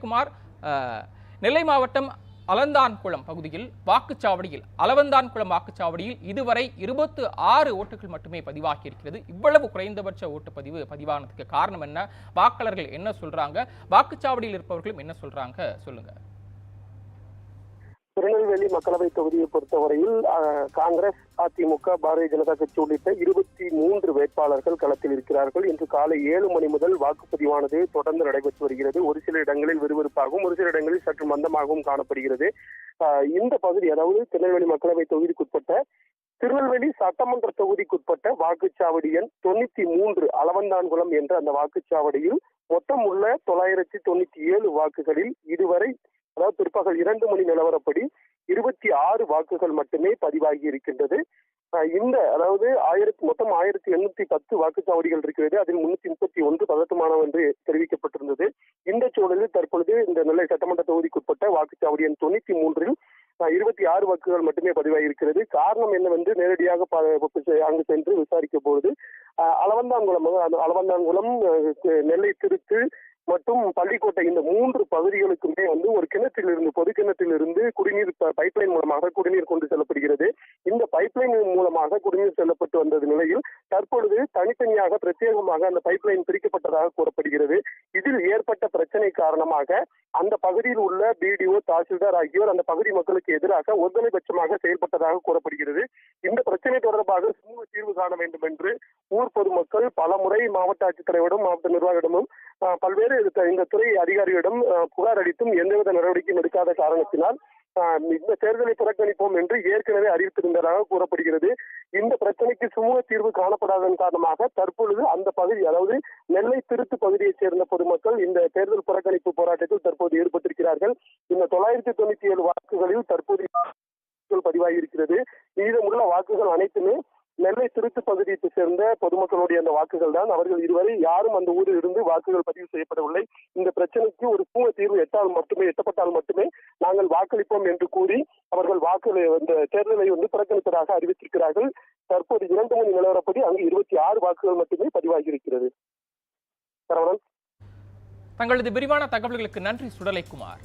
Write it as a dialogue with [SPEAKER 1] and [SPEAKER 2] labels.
[SPEAKER 1] குமார் நெல்லை மாவட்டம் அலந்தான்குளம் பகுதியில் வாக்குச்சாவடியில் அலவந்தான்குளம் வாக்குச்சாவடியில் இதுவரை இருபத்து ஆறு ஓட்டுகள் மட்டுமே பதிவாகி இருக்கிறது இவ்வளவு குறைந்தபட்ச ஓட்டுப்பதிவு பதிவானதுக்கு காரணம் என்ன? வாக்காளர்கள் என்ன சொல்றாங்க? வாக்குச்சாவடியில் இருப்பவர்களும் என்ன சொல்றாங்க? சொல்லுங்க.
[SPEAKER 2] திருநெல்வேலி மக்களவை தொகுதியை பொறுத்தவரையில் காங்கிரஸ் அதிமுக பாரதிய ஜனதா கட்சி உள்ளிட்ட இருபத்தி மூணு வேட்பாளர்கள் களத்தில் இருக்கிறார்கள். இன்று காலை ஏழு மணி முதல் வாக்குப்பதிவானது தொடர்ந்து நடைபெற்று வருகிறது. ஒரு சில இடங்களில் விறுவிறுப்பாகவும் ஒரு சில இடங்களில் சற்று மந்தமாகவும் காணப்படுகிறது. இந்த பகுதி அதாவது திருநெல்வேலி மக்களவை தொகுதிக்குட்பட்ட திருநெல்வேலி சட்டமன்ற தொகுதிக்குட்பட்ட வாக்குச்சாவடி எண் தொண்ணூத்தி மூன்று அளவந்தான்குளம் என்ற அந்த வாக்குச்சாவடியில் மொத்தம் உள்ள தொள்ளாயிரத்தி தொண்ணூத்தி ஏழு வாக்குகளில் இதுவரை அதாவது பிற்பகல் இரண்டு மணி நிலவரப்படி இருபத்தி ஆறு வாக்குகள் மட்டுமே பதிவாகி இருக்கின்றது. இந்த அதாவது ஆயிரத்தி மொத்தம் ஆயிரத்தி எண்ணூத்தி பத்து வாக்குச்சாவடிகள் இருக்கிறது. அதில் முன்னூத்தி முப்பத்தி ஒன்று பதட்டமானவை என்று தெரிவிக்கப்பட்டிருந்தது. இந்த சூழலில் தற்பொழுது இந்த நெல்லை சட்டமன்ற தொகுதிக்குட்பட்ட வாக்குச்சாவடி எண் தொண்ணூத்தி மூன்றில் இருபத்தி ஆறு வாக்குகள் மட்டுமே பதிவாகி இருக்கிறது காரணம் என்னவென்று நேரடியாக அங்கு சென்று விசாரிக்க போது அளவந்தாங்குளம் அளவந்தாங்குளம் நெல்லை திருத்து மற்றும் பள்ளிக்கோட்டை இந்த மூன்று பகுதிகளுக்குமே வந்து ஒரு கிணற்றில் இருந்து பொது கிணற்றில் இருந்து குடிநீர் ப- பைப்லைன் மூலமாக குடிநீர் கொண்டு செல்லப்படுகிறது. பைப்லைன் மூலமாக குடிநீர் செல்லப்பட்டு வந்தது நிலையில் தற்பொழுது தனித்தனியாக பிரத்யேகமாக அந்த பைப்லைன் பிரிக்கப்பட்டதாக கூறப்படுகிறது. இதில் ஏற்பட்ட பிரச்சனை காரணமாக அந்த பகுதியில் உள்ள பிடிஓ தாசில்தார் ஆகியோர் அந்த பகுதி மக்களுக்கு எதிராக ஒருதலைபட்சமாக செயல்பட்டதாக கூறப்படுகிறது. இந்த பிரச்சனை தொடர்பாக சுமூக தீர்வு காண வேண்டும் என்று ஊர் பொதுமக்கள் பல முறை மாவட்ட ஆட்சித்தலைவரிடம் மாவட்ட நிர்வாகிடமும் பல்வேறு இந்த- துறை அதிகாரிகளிடம் புகார் அளித்தும் எந்தவித நடவடிக்கையும் எடுக்காத காரணத்தினால் இந்த தேர்தலை புறக்கணிப்போம் என்று ஏற்கனவே அறிவித்திருந்ததாக கூறப்படுகிறது. இந்த பிரச்சனைக்கு சுமூக தீர்வு காணப்படாதன் காரணமாக தற்பொழுது அந்த பகுதி அதாவது நெல்லை திருத்து பகுதியைச் சேர்ந்த பொதுமக்கள் இந்த தேர்தல் புறக்கணிப்பு போராட்டத்தில் தற்போது ஈடுபட்டிருக்கிறார்கள். இந்த தொள்ளாயிரத்தி தொண்ணூத்தி ஏழு வாக்குகளில் தற்போது பதிவாகி இருக்கிறது மீதமுள்ள வாக்குகள் அனைத்துமே நெல்லை திருத்து பகுதியைச் சேர்ந்த பொதுமக்களுடைய அந்த வாக்குகள் தான். அவர்கள் இதுவரை யாரும் அந்த ஊரில் இருந்து வாக்குகள் பதிவு செய்யப்படவில்லை. இந்த பிரச்சனைக்கு ஒரு சுமூக தீர்வு எட்டால் மட்டுமே எட்டப்பட்டால் மட்டுமே நாங்கள் வாக்களிப்போம் என்று கூறி அவர்கள் வாக்குகளை இந்த தேர்தலை வந்து புறக்கணிப்பதாக அறிவித்திருக்கிறார்கள். தற்போது இரண்டு மணி நிலவரப்படி அங்கு இருபத்தி ஆறு வாக்குகள் மட்டுமே பதிவாகி இருக்கிறது
[SPEAKER 1] தங்களது விரிவான தகவல்களுக்கு நன்றி சுடலைக்குமார்.